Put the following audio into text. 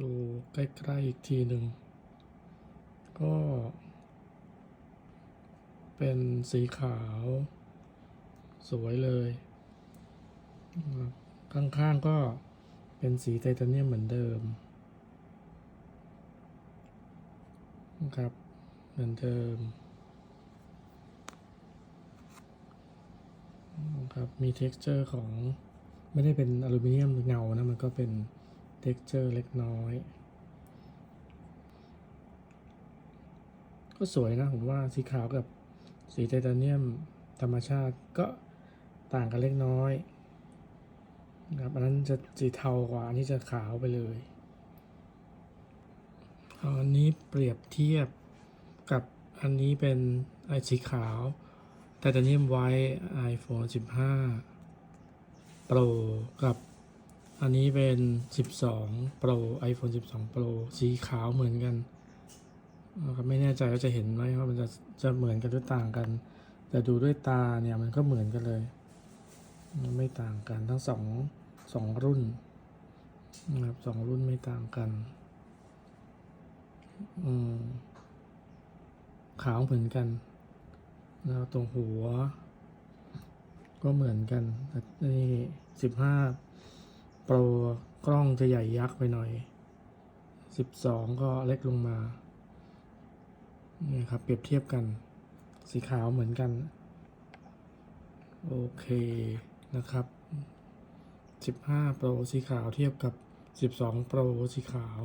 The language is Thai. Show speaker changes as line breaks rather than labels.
ดูใกล้ๆอีกทีหนึ่ง ก็ เป็นสีขาว สวยเลยครับข้างๆก็เป็นสีไทเทเนียมเหมือนเดิมนะครับ เหมือนเดิมครับมี texture ของไม่ได้เป็นอลูมิเนียมเงานะ มันก็เป็น texture เล็กน้อย ก็สวยนะผมว่าสีขาวกับสีไทเทเนียมธรรมชาติก็ต่างกันเล็กน้อยนะครับอันนั้นจะสีเทากว่าอันนี้จะขาวไปเลยอาอันนี้เปรียบเทียบกับอันนี้เป็นไอสีขาวไทเทเนียมไว้ iPhone 15 Pro กับ อันนี้เป็น 12 Pro iPhone 12 Pro สีขาวเหมือนกันนะครับไม่แน่ใจว่าจะเห็นไหมว่ามันจะจะเหมือนกันหรือต่างกัน แต่ดูด้วยตาเนี่ยมันก็เหมือนกันเลยมันไม่ต่างกันทั้งสองสองรุ่นนะครับสองรุ่นไม่ต่างกัน อืมขาวเหมือนกันนะครับตรงหัว ก็เหมือนกันนี่สิบห้า โปรกล้องจะใหญ่ยักษ์ไปหน่อย 12 ก็เล็กลงมานี่ครับเปรียบเทียบกันสีขาวเหมือนกัน โอเคนะครับ 15 Pro สีขาวเทียบกับ 12 Pro สีขาว